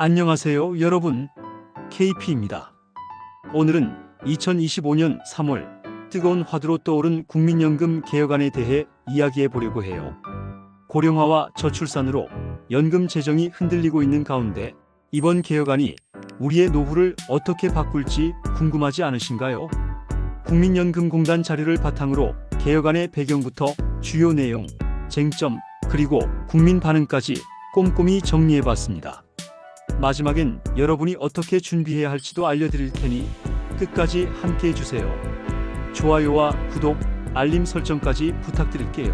안녕하세요, 여러분. KP입니다. 오늘은 2025년 3월 뜨거운 화두로 떠오른 국민연금 개혁안에 대해 이야기해 보려고 해요. 고령화와 저출산으로 연금 재정이 흔들리고 있는 가운데 이번 개혁안이 우리의 노후를 어떻게 바꿀지 궁금하지 않으신가요? 국민연금공단 자료를 바탕으로 개혁안의 배경부터 주요 내용, 쟁점, 그리고 국민 반응까지 꼼꼼히 정리해 봤습니다. 마지막엔 여러분이 어떻게 준비해야 할지도 알려드릴 테니 끝까지 함께 해주세요. 좋아요와 구독, 알림 설정까지 부탁드릴게요.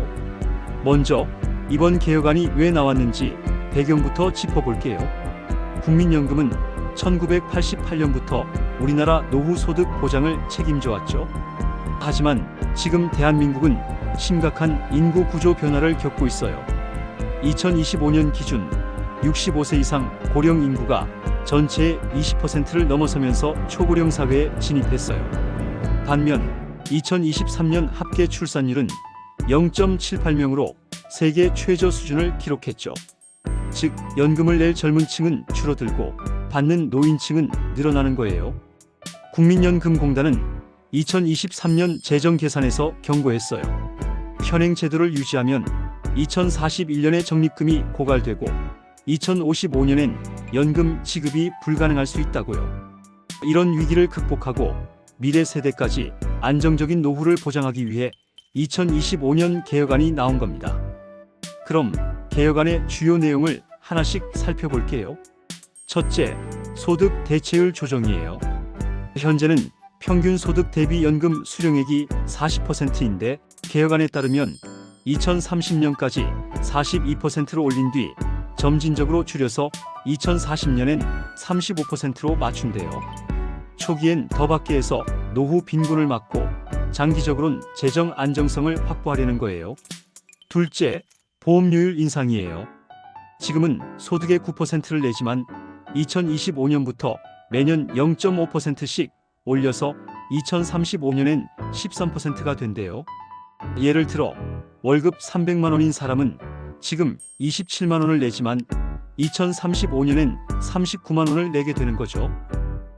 먼저 이번 개혁안이 왜 나왔는지 배경부터 짚어볼게요. 국민연금은 1988년부터 우리나라 노후 소득 보장을 책임져 왔죠. 하지만 지금 대한민국은 심각한 인구 구조 변화를 겪고 있어요. 2025년 기준 65세 이상 고령 인구가 전체의 20%를 넘어서면서 초고령 사회에 진입했어요. 반면 2023년 합계 출산율은 0.78명으로 세계 최저 수준을 기록했죠. 즉, 연금을 낼 젊은 층은 줄어들고 받는 노인층은 늘어나는 거예요. 국민연금공단은 2023년 재정 계산에서 경고했어요. 현행 제도를 유지하면 2041년에 적립금이 고갈되고 2055년엔 연금 지급이 불가능할 수 있다고요. 이런 위기를 극복하고 미래 세대까지 안정적인 노후를 보장하기 위해 2025년 개혁안이 나온 겁니다. 그럼 개혁안의 주요 내용을 하나씩 살펴볼게요. 첫째, 소득 대체율 조정이에요. 현재는 평균 소득 대비 연금 수령액이 40%인데 개혁안에 따르면 2030년까지 42%로 올린 뒤 점진적으로 줄여서 2040년엔 35%로 맞춘대요. 초기엔 더 밖에 해서 노후 빈곤을 막고 장기적으로는 재정 안정성을 확보하려는 거예요. 둘째, 보험료율 인상이에요. 지금은 소득의 9%를 내지만 2025년부터 매년 0.5%씩 올려서 2035년엔 13%가 된대요. 예를 들어 월급 300만 원인 사람은 지금 27만 원을 내지만 2035년엔 39만 원을 내게 되는 거죠.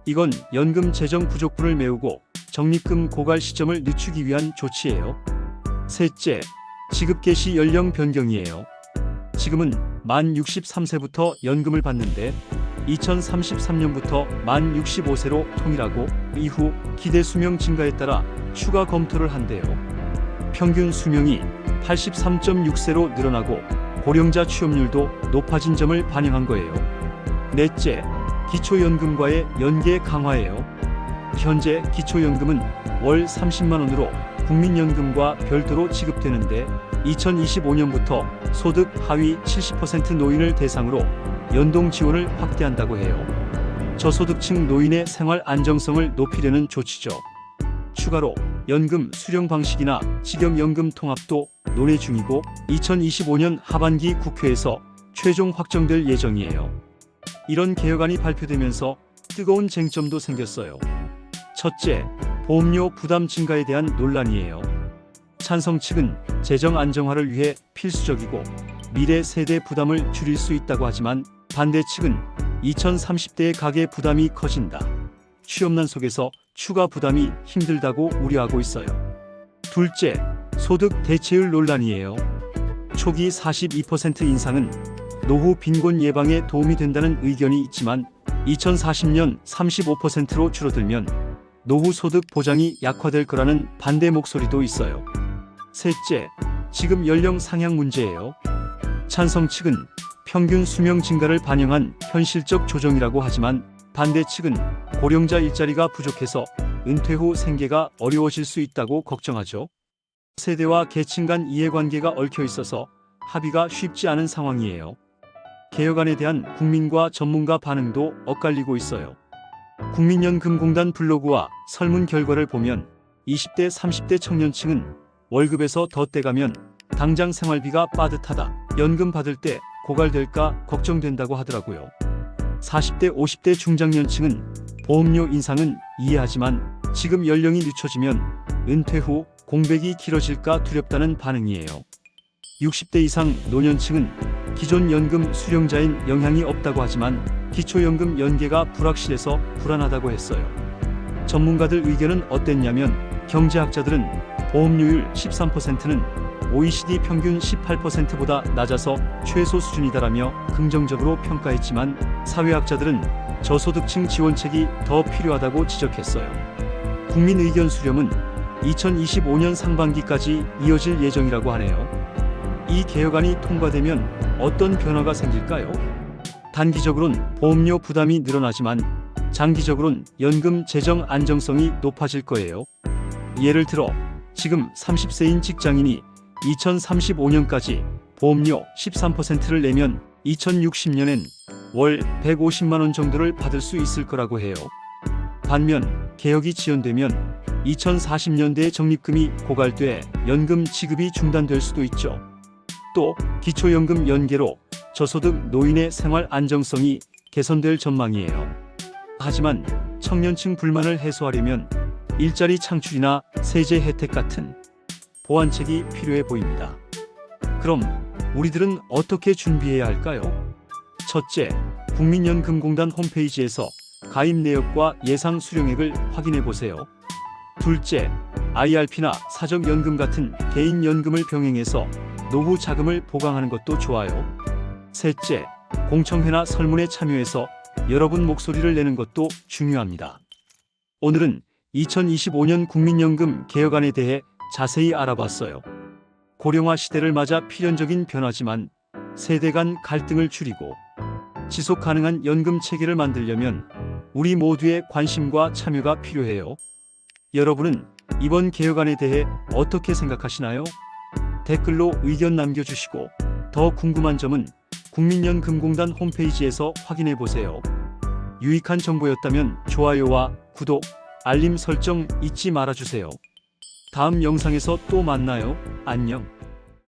이건 연금 재정 부족분을 메우고 적립금 고갈 시점을 늦추기 위한 조치예요. 셋째, 지급 개시 연령 변경이에요. 지금은 만 63세부터 연금을 받는데 2033년부터 만 65세로 통일하고 이후 기대 수명 증가에 따라 추가 검토를 한대요. 평균 수명이 83.6세로 늘어나고 고령자 취업률도 높아진 점을 반영한 거예요. 넷째, 기초연금과의 연계 강화예요. 현재 기초연금은 월 30만 원으로 국민연금과 별도로 지급되는데 2025년부터 소득 하위 70% 노인을 대상으로 연동 지원을 확대한다고 해요. 저소득층 노인의 생활 안정성을 높이려는 조치죠. 추가로 연금 수령 방식이나 직영연금 통합도 논의 중이고 2025년 하반기 국회에서 최종 확정될 예정이에요. 이런 개혁안이 발표되면서 뜨거운 쟁점도 생겼어요. 첫째, 보험료 부담 증가에 대한 논란이에요. 찬성 측은 재정 안정화를 위해 필수적이고 미래 세대 부담을 줄일 수 있다고 하지만 반대 측은 2030대의 가계 부담이 커진다. 취업난 속에서 추가 부담이 힘들다고 우려하고 있어요. 둘째, 소득 대체율 논란이에요. 초기 42% 인상은 노후 빈곤 예방에 도움이 된다는 의견이 있지만 2040년 35%로 줄어들면 노후 소득 보장이 약화될 거라는 반대 목소리도 있어요. 셋째, 지급 연령 상향 문제예요. 찬성 측은 평균 수명 증가를 반영한 현실적 조정이라고 하지만 반대 측은 고령자 일자리가 부족해서 은퇴 후 생계가 어려워질 수 있다고 걱정하죠. 세대와 계층 간 이해관계가 얽혀 있어서 합의가 쉽지 않은 상황이에요. 개혁안에 대한 국민과 전문가 반응도 엇갈리고 있어요. 국민연금공단 블로그와 설문 결과를 보면 20대, 30대 청년층은 월급에서 더 떼가면 당장 생활비가 빠듯하다. 연금 받을 때 고갈될까 걱정된다고 하더라고요. 40대, 50대 중장년층은 보험료 인상은 이해하지만 지금 연령이 늦춰지면 은퇴 후 공백이 길어질까 두렵다는 반응이에요. 60대 이상 노년층은 기존 연금 수령자인 영향이 없다고 하지만 기초연금 연계가 불확실해서 불안하다고 했어요. 전문가들 의견은 어땠냐면 경제학자들은 보험료율 13%는 OECD 평균 18%보다 낮아서 최소 수준이다라며 긍정적으로 평가했지만 사회학자들은 저소득층 지원책이 더 필요하다고 지적했어요. 국민 의견 수렴은 2025년 상반기까지 이어질 예정이라고 하네요. 이 개혁안이 통과되면 어떤 변화가 생길까요? 단기적으론 보험료 부담이 늘어나지만 장기적으론 연금 재정 안정성이 높아질 거예요. 예를 들어 지금 30세인 직장인이 2035년까지 보험료 13%를 내면 2060년엔 월 150만 원 정도를 받을 수 있을 거라고 해요. 반면 개혁이 지연되면 2040년대에 적립금이 고갈돼 연금 지급이 중단될 수도 있죠. 또 기초연금 연계로 저소득 노인의 생활 안정성이 개선될 전망이에요. 하지만 청년층 불만을 해소하려면 일자리 창출이나 세제 혜택 같은 보완책이 필요해 보입니다. 그럼 우리들은 어떻게 준비해야 할까요? 첫째, 국민연금공단 홈페이지에서 가입 내역과 예상 수령액을 확인해 보세요. 둘째, IRP나 사적연금 같은 개인연금을 병행해서 노후 자금을 보강하는 것도 좋아요. 셋째, 공청회나 설문에 참여해서 여러분 목소리를 내는 것도 중요합니다. 오늘은 2025년 국민연금 개혁안에 대해 자세히 알아봤어요. 고령화 시대를 맞아 필연적인 변화지만 세대 간 갈등을 줄이고 지속 가능한 연금 체계를 만들려면 우리 모두의 관심과 참여가 필요해요. 여러분은 이번 개혁안에 대해 어떻게 생각하시나요? 댓글로 의견 남겨주시고 더 궁금한 점은 국민연금공단 홈페이지에서 확인해 보세요. 유익한 정보였다면 좋아요와 구독, 알림 설정 잊지 말아주세요. 다음 영상에서 또 만나요. 안녕.